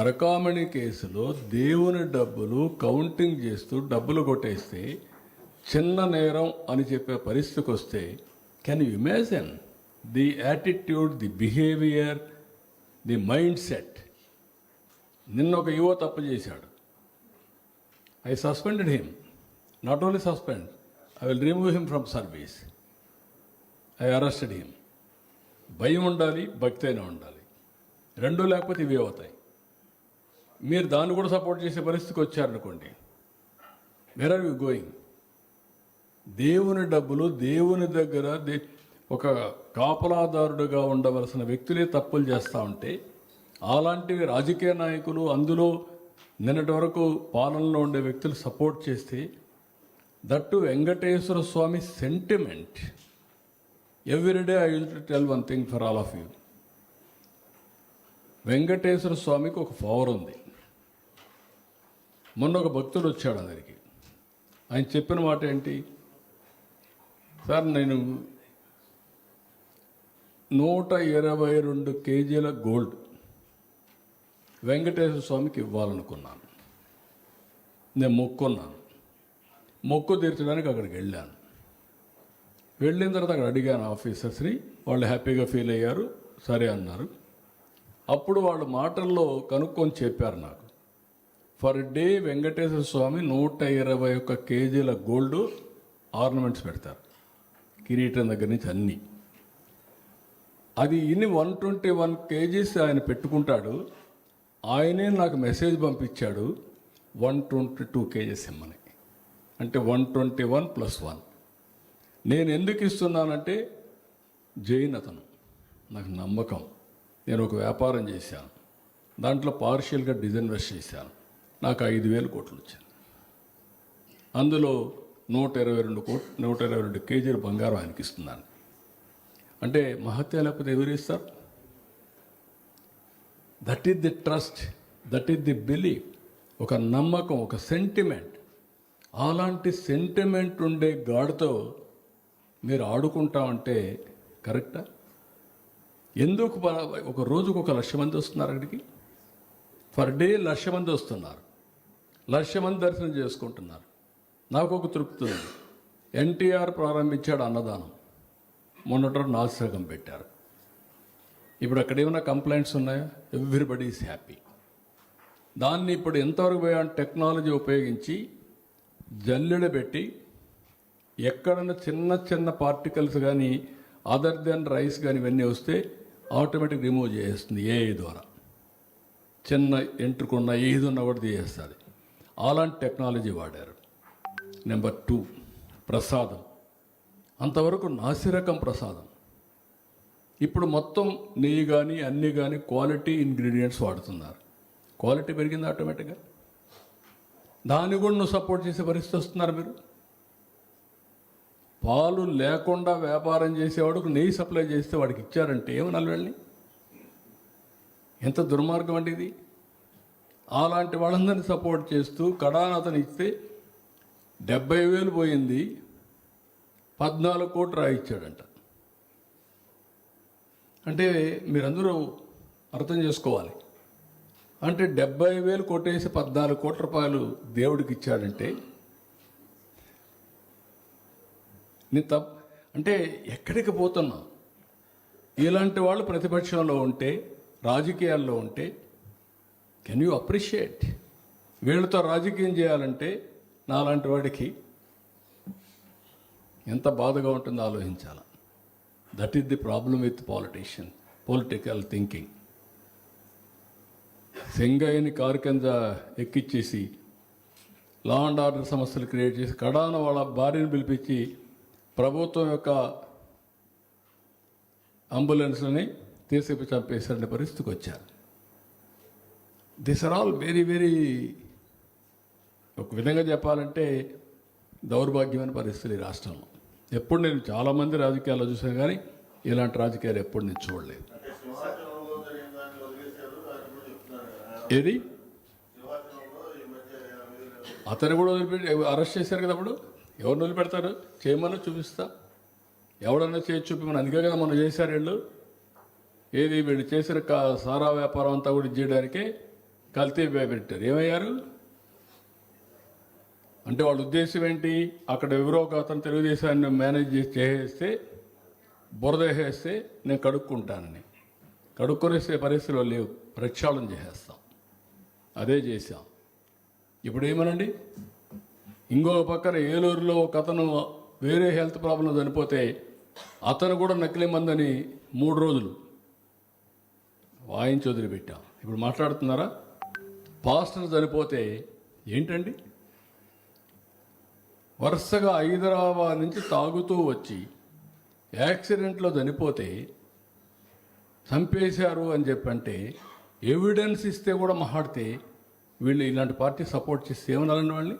అరకామణి కేసులో దేవుని డబ్బులు కౌంటింగ్ చేస్తూ డబ్బులు కొట్టేస్తే చిన్న నేరం అని చెప్పే పరిస్థితికి వస్తే can you imagine the attitude the behaviour the mindset నిన్న ఒక యువ తప్పు చేశాడు. I suspended him not only suspend I will remove him from service I arrested him భయం ఉండాలి భక్తి అయినా ఉండాలి. రెండూ లేకపోతే ఇవే అవుతాయి. మీరు దాన్ని కూడా సపోర్ట్ చేసే పరిస్థితికి వచ్చారనుకోండి. వేర్ ఆర్ యూ గోయింగ్ దేవుని డబ్బులు దేవుని దగ్గర దే ఒక కాపలాదారుడుగా ఉండవలసిన వ్యక్తులే తప్పులు చేస్తూ ఉంటే అలాంటివి రాజకీయ నాయకులు అందులో నిన్నటి వరకు పాలనలో ఉండే వ్యక్తులు సపోర్ట్ చేస్తే that Venkateswara Swami sentiment everyday I will tell one thing for all of you. Venkateswara స్వామికి ఒక పవర్ ఉంది. మొన్న ఒక భక్తుడు వచ్చాడు అందరికి. ఆయన చెప్పిన మాట ఏంటి? సార్ నేను నూట ఇరవై రెండు కేజీల గోల్డ్ వెంకటేశ్వర స్వామికి ఇవ్వాలనుకున్నాను. నేను మొక్కున్నాను. మొక్కు తీర్చడానికి అక్కడికి వెళ్ళాను. వెళ్ళిన తర్వాత అక్కడ అడిగాను ఆఫీసర్స్ని. వాళ్ళు హ్యాపీగా ఫీల్ అయ్యారు. సరే అన్నారు. అప్పుడు వాళ్ళు మాటల్లో కనుక్కొని చెప్పారు నాకు. పర్ డే వెంకటేశ్వర స్వామి నూట ఇరవై ఒక్క కేజీల గోల్డ్ ఆర్నమెంట్స్ పెడతారు. కిరీటం దగ్గర నుంచి అన్నీ. అది ఇన్ని వన్ ట్వంటీ వన్ కేజీస్ ఆయన పెట్టుకుంటాడు. ఆయనే నాకు మెసేజ్ పంపించాడు. వన్ ట్వంటీ టూ కేజీస్ ఇమ్మని. అంటే one twenty one plus one. నేను ఎందుకు ఇస్తున్నానంటే జైన్ అతను. నాకు నమ్మకం. నేను ఒక వ్యాపారం చేశాను. దాంట్లో పార్షియల్గా డిజైన్వెస్ట్ చేశాను. నాకు ఐదు వేలు కోట్లు వచ్చింది అందులో నూట ఇరవై రెండు కోట్ నూట ఇరవై రెండు కేజీలు బంగారం ఆయనకి ఇస్తున్నాను. అంటే మహత్య లేకపోతే ఎవరు ఇస్తారు that is the trust that is the belief ఒక నమ్మకం ఒక సెంటిమెంట్ అలాంటి సెంటిమెంట్ ఉండే గాడితో మీరు ఆడుకుంటామంటే కరెక్టా? ఎందుకు ఒక రోజుకు ఒక లక్ష మంది వస్తున్నారు అక్కడికి? పర్ డే లక్ష మంది వస్తున్నారు. లక్ష మంది దర్శనం చేసుకుంటున్నారు. నాకు ఒక తృప్తి ఉంది. ఎన్టీఆర్ ప్రారంభించాడు అన్నదానం. మొన్నటి రోజు నాసిరకం పెట్టారు. ఇప్పుడు అక్కడ ఏమైనా కంప్లైంట్స్ ఉన్నాయా? Everybody is happy. దాన్ని ఇప్పుడు ఎంతవరకు పోయా టెక్నాలజీ ఉపయోగించి జల్లెడ పెట్టి ఎక్కడన్నా చిన్న చిన్న పార్టికల్స్ కానీ అదర్ దెన్ రైస్ కానీ ఇవన్నీ వస్తే ఆటోమేటిక్ రిమూవ్ చేస్తుంది ఏఐ ద్వారా. చిన్న ఎంట్రుకున్న ఏది ఉన్నా కూడా తీసేస్తుంది అలాంటి టెక్నాలజీ వాడారు. నెంబర్ టూ ప్రసాదం. అంతవరకు నాసిరకం ప్రసాదం. ఇప్పుడు మొత్తం నెయ్యి కానీ అన్నీ కానీ క్వాలిటీ ఇంగ్రీడియంట్స్ వాడుతున్నారు. క్వాలిటీ పెరిగింది ఆటోమేటిక్గా? దాన్ని కూడా నువ్వు సపోర్ట్ చేసే పరిస్థితి వస్తున్నారు మీరు? పాలు లేకుండా వ్యాపారం చేసేవాడికి నెయ్యి సప్లై చేస్తే వాడికి ఇచ్చారంటే ఏమనాలి వెళ్ళి ఎంత దుర్మార్గం అండి ఇది? అలాంటి వాళ్ళందరినీ సపోర్ట్ చేస్తూ కడాన్ అతను ఇస్తే డెబ్బై వేలు పోయింది పద్నాలుగు కోట్లు రాయిచ్చాడంట. అంటే మీరందరూ అర్థం చేసుకోవాలి. అంటే డెబ్బై వేలు కొట్టేసి పద్నాలుగు కోట్ల రూపాయలు దేవుడికి ఇచ్చాడంటే నేను తప్ప అంటే ఎక్కడికి పోతున్నా? ఇలాంటి వాళ్ళు ప్రతిపక్షంలో ఉంటే రాజకీయాల్లో ఉంటే కెన్ యూ అప్రిషియేట్? వీళ్ళతో రాజకీయం చేయాలంటే నాలాంటి వాడికి ఎంత బాధగా ఉంటుందో ఆలోచించాలి. That is the problem with politician political thinking సెంగయ్యని car కింద ఎక్కిచ్చేసి లా అండ్ ఆర్డర్ సమస్యలు క్రియేట్ చేసి కడాన వాళ్ళ భార్యను పిలిపించి ప్రభుత్వం యొక్క అంబులెన్స్లని తీసుకు చంపేసే పరిస్థితికి వచ్చారు. This are all very very ఒక విధంగా చెప్పాలంటే దౌర్భాగ్యమైన పరిస్థితులు ఈ రాష్ట్రంలో. ఎప్పుడు నేను చాలామంది రాజకీయాల్లో చూసాను కానీ ఇలాంటి రాజకీయాలు ఎప్పుడు నేను చూడలేదు. ఏది? అతను కూడా వదిలిపెట్టి అరెస్ట్ చేశారు కదా అప్పుడు? ఎవరిని వదిలిపెడతారు? చేయమని చూపిస్తా. ఎవడన్నా చేసి చూపిమని అందుకే కదా మనం చేశారు వీళ్ళు. ఏది వీళ్ళు చేసిన సారా వ్యాపారం అంతా కూడా ఇది చేయడానికే కల్తీ పెట్టారు ఏమయ్యారు? అంటే వాళ్ళ ఉద్దేశం ఏంటి? అక్కడ ఎవరో ఒక అతను తెలుగుదేశాన్ని మేనేజ్ చేసి చేసేస్తే బురద వేసేస్తే నేను కడుక్కుంటానని. కడుక్కొనేసే పరిస్థితిలో లేవు. ప్రక్షాళన చేసేస్తాం. అదే చేశాం. ఇప్పుడు ఏమనండి? ఇంకొక పక్కన ఏలూరులో ఒక అతను వేరే హెల్త్ ప్రాబ్లం చనిపోతే అతను కూడా నకిలీ మందని మూడు రోజులు వాయించి వదిలిపెట్టాం. ఇప్పుడు మాట్లాడుతున్నారా? పాస్టర్ చనిపోతే ఏంటండి? వరుసగా హైదరాబాద్ నుంచి తాగుతూ వచ్చి యాక్సిడెంట్లో చనిపోతే చంపేశారు అని చెప్పంటే ఎవిడెన్స్ ఇస్తే కూడా మహాడితే వీళ్ళు ఇలాంటి పార్టీ సపోర్ట్ చేస్తే ఏమనాలండి వాళ్ళని?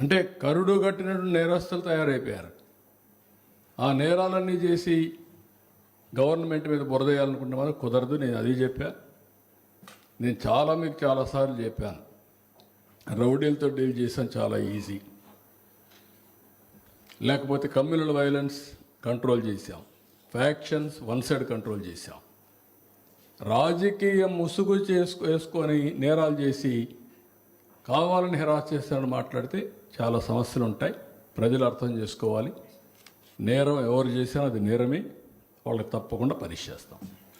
అంటే కరుడు కట్టినట్టు నేరస్తులు తయారైపోయారు. ఆ నేరాలన్నీ చేసి గవర్నమెంట్ మీద బురదేయాలనుకుంటే మాత్రం కుదరదు నేను అది చెప్పా. నేను చాలా మీకు చాలాసార్లు చెప్పాను. రౌడీలతో డీల్ చేసాం చాలా ఈజీ. లేకపోతే కమ్యూనల్ వైలెన్స్ కంట్రోల్ చేశాం. ఫ్యాక్షన్స్ వన్ సైడ్ కంట్రోల్ చేశాం. రాజకీయ ముసుగు చేసుకో వేసుకొని నేరాలు చేసి కావాలని హెరాస్ చేస్తానని మాట్లాడితే చాలా సమస్యలు ఉంటాయి. ప్రజలు అర్థం చేసుకోవాలి. నేరం ఎవరు చేసినా అది నేరమే. వాళ్ళకి తప్పకుండా పనిచేస్తాం.